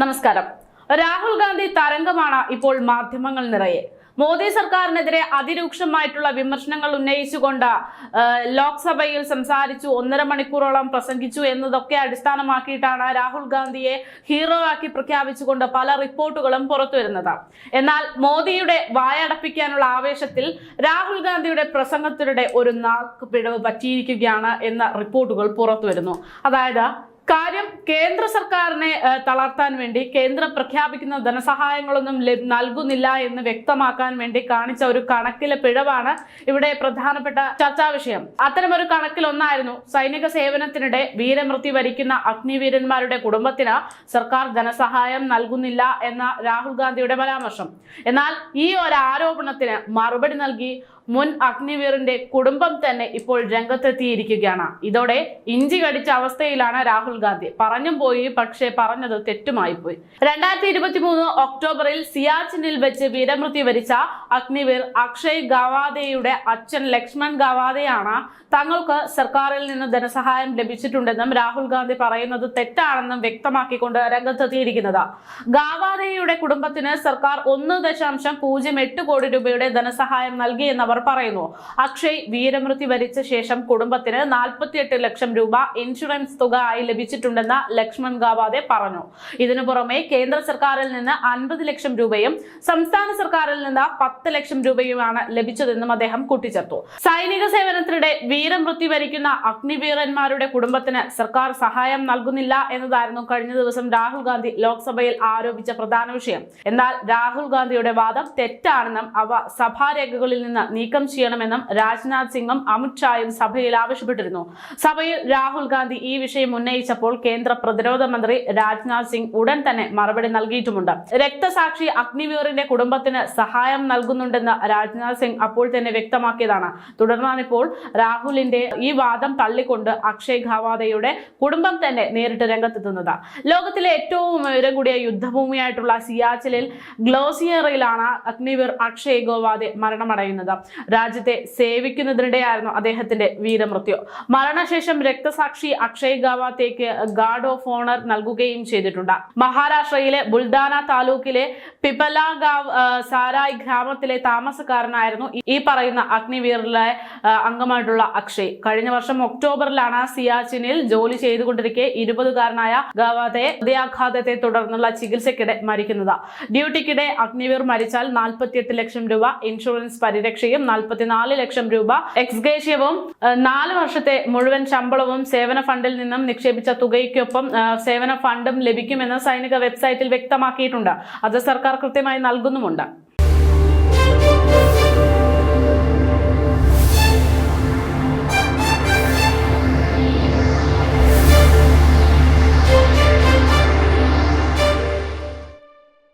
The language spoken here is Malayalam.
നമസ്കാരം. രാഹുൽ ഗാന്ധി തരംഗമാണ് ഇപ്പോൾ മാധ്യമങ്ങൾ നിറയെ. മോദി സർക്കാരിനെതിരെ അതിരൂക്ഷമായിട്ടുള്ള വിമർശനങ്ങൾ ഉന്നയിച്ചുകൊണ്ട് ലോക്സഭയിൽ സംസാരിച്ചു ഒന്നര മണിക്കൂറോളം പ്രസംഗിച്ചു എന്നതൊക്കെ അടിസ്ഥാനമാക്കിയിട്ടാണ് രാഹുൽ ഗാന്ധിയെ ഹീറോ ആക്കി പ്രഖ്യാപിച്ചുകൊണ്ട് പല റിപ്പോർട്ടുകളും പുറത്തുവരുന്നത്. എന്നാൽ മോദിയുടെ വായടപ്പിക്കാനുള്ള ആവേശത്തിൽ രാഹുൽ ഗാന്ധിയുടെ പ്രസംഗത്തിനിടെ ഒരു നാക്ക് പിഴവ് പറ്റിയിരിക്കുകയാണ് എന്ന റിപ്പോർട്ടുകൾ പുറത്തുവരുന്നു. അതായത് കാര്യം കേന്ദ്ര സർക്കാരിനെ തളർത്താൻ വേണ്ടി കേന്ദ്രം പ്രഖ്യാപിക്കുന്ന ധനസഹായങ്ങളൊന്നും നൽകുന്നില്ല എന്ന് വ്യക്തമാക്കാൻ വേണ്ടി കാണിച്ച ഒരു കണക്കിലെ പിഴവാണ് ഇവിടെ പ്രധാനപ്പെട്ട ചർച്ചാ വിഷയം. അത്തരമൊരു കണക്കിലൊന്നായിരുന്നു സൈനിക സേവനത്തിനിടെ വീരമൃത്യു വരിക്കുന്ന അഗ്നിവീരന്മാരുടെ കുടുംബത്തിന് സർക്കാർ ധനസഹായം നൽകുന്നില്ല എന്ന രാഹുൽ ഗാന്ധിയുടെ പരാമർശം. എന്നാൽ ഈ ഒരു ആരോപണത്തിന് മറുപടി നൽകി മുൻ അഗ്നിവീറിന്റെ കുടുംബം തന്നെ ഇപ്പോൾ രംഗത്തെത്തിയിരിക്കുകയാണ്. ഇതോടെ ഇഞ്ചി കടിച്ച അവസ്ഥയിലാണ് രാഹുൽ ഗാന്ധി. പറഞ്ഞും പോയി പക്ഷേ പറഞ്ഞത് തെറ്റുമായി പോയി രണ്ടായിരത്തി ഇരുപത്തി മൂന്ന് ഒക്ടോബറിൽ സിയാച്ചിനിൽ വെച്ച് വീരമൃത്യു വരിച്ച അഗ്നിവീർ അക്ഷയ് ഗവാദയുടെ അച്ഛൻ ലക്ഷ്മൺ ഗവാദയാണ്. തങ്ങൾക്ക് സർക്കാരിൽ നിന്ന് ധനസഹായം ലഭിച്ചിട്ടുണ്ടെന്നും രാഹുൽ ഗാന്ധി പറയുന്നത് തെറ്റാണെന്നും വ്യക്തമാക്കിക്കൊണ്ട് രംഗത്തെത്തിയിരിക്കുന്നത്. ഗാവാദയുടെ കുടുംബത്തിന് സർക്കാർ ഒന്ന് ദശാംശം പൂജ്യം എട്ട് കോടി രൂപയുടെ ധനസഹായം നൽകിയെന്നവർ പറയുന്നു. അക്ഷയ് വീരമൃത്യു വരിച്ച ശേഷം കുടുംബത്തിന് നാൽപ്പത്തിയെട്ട് ലക്ഷം രൂപ ഇൻഷുറൻസ് തുക ആയി ലഭിച്ചിട്ടുണ്ടെന്ന് ലക്ഷ്മൺ ഗാവാദെ പറഞ്ഞു. ഇതിനു പുറമെ കേന്ദ്ര സർക്കാരിൽ നിന്ന് അൻപത് ലക്ഷം രൂപയും സംസ്ഥാന സർക്കാരിൽ നിന്ന് പത്ത് ലക്ഷം രൂപയുമാണ് ലഭിച്ചതെന്നും അദ്ദേഹം കൂട്ടിച്ചേർത്തു. സൈനിക സേവനത്തിനിടെ വീരമൃത്യു വരിക്കുന്ന അഗ്നിവീരന്മാരുടെ കുടുംബത്തിന് സർക്കാർ സഹായം നൽകുന്നില്ല എന്നതായിരുന്നു കഴിഞ്ഞ ദിവസം രാഹുൽ ഗാന്ധി ലോക്സഭയിൽ ആരോപിച്ച പ്രധാന വിഷയം. എന്നാൽ രാഹുൽ ഗാന്ധിയുടെ വാദം തെറ്റാണെന്നും അവ സഭാരേഖകളിൽ നിന്ന് ചെയ്യണമെന്നും രാജ്നാഥ് സിംഗും അമിത്ഷായും സഭയിൽ ആവശ്യപ്പെട്ടിരുന്നു. സഭയിൽ രാഹുൽ ഗാന്ധി ഈ വിഷയം ഉന്നയിച്ചപ്പോൾ കേന്ദ്ര പ്രതിരോധ മന്ത്രി രാജ്നാഥ് സിംഗ് ഉടൻ തന്നെ മറുപടി നൽകിയിട്ടുമുണ്ട്. രക്തസാക്ഷി അഗ്നിവീറിന്റെ കുടുംബത്തിന് സഹായം നൽകുന്നുണ്ടെന്ന് രാജ്നാഥ് സിംഗ് അപ്പോൾ തന്നെ വ്യക്തമാക്കിയതാണ്. തുടർന്നാണിപ്പോൾ രാഹുലിന്റെ ഈ വാദം തള്ളിക്കൊണ്ട് അക്ഷയ് ഖാവാദയുടെ കുടുംബം തന്നെ നേരിട്ട് രംഗത്തെത്തുന്നത്. ലോകത്തിലെ ഏറ്റവും ഉയരം കൂടിയ യുദ്ധഭൂമിയായിട്ടുള്ള സിയാച്ചിലിൽ ഗ്ലോസിയറയിലാണ് അഗ്നിവീർ അക്ഷയ് ഗോവാദെ മരണമടയുന്നത്. രാജ്യത്തെ സേവിക്കുന്നതിനിടെയായിരുന്നു അദ്ദേഹത്തിന്റെ വീരമൃത്യു. മരണശേഷം രക്തസാക്ഷി അക്ഷയ് ഗവാത്തേക്ക് ഗാർഡ് ഓഫ് ഓണർ നൽകുകയും ചെയ്തിട്ടുണ്ട്. മഹാരാഷ്ട്രയിലെ ബുൽദാന താലൂക്കിലെ പിപലാഗാവ് ഗാവ് സാരായ് ഗ്രാമത്തിലെ താമസക്കാരനായിരുന്നു ഈ- പറയുന്ന അഗ്നിവീറിലെ അംഗമായിട്ടുള്ള അക്ഷയ്. കഴിഞ്ഞ വർഷം ഒക്ടോബറിലാണ് സിയാച്ചിനിൽ ജോലി ചെയ്തുകൊണ്ടിരിക്കെ ഇരുപതുകാരനായ ഗവാദെ ഹൃദയാഘാതത്തെ തുടർന്നുള്ള ചികിത്സയ്ക്കിടെ മരിക്കുന്നത്. ഡ്യൂട്ടിക്കിടെ അഗ്നിവീർ മരിച്ചാൽ നാൽപ്പത്തിയെട്ട് ലക്ഷം രൂപ ഇൻഷുറൻസ് പരിരക്ഷയും നാൽപ്പത്തിനാല് ലക്ഷം രൂപ. എക്സ്ഗേഷ്യവും നാല് വർഷത്തെ മുഴുവൻ ശമ്പളവും സേവന ഫണ്ടിൽ നിന്നും നിക്ഷേപിച്ച തുകയ്ക്കൊപ്പം സേവന ഫണ്ടും ലഭിക്കുമെന്ന് സൈനിക വെബ്സൈറ്റിൽ വ്യക്തമാക്കിയിട്ടുണ്ട്. അത് സർക്കാർ കൃത്യമായി നൽകുന്നുമുണ്ട്.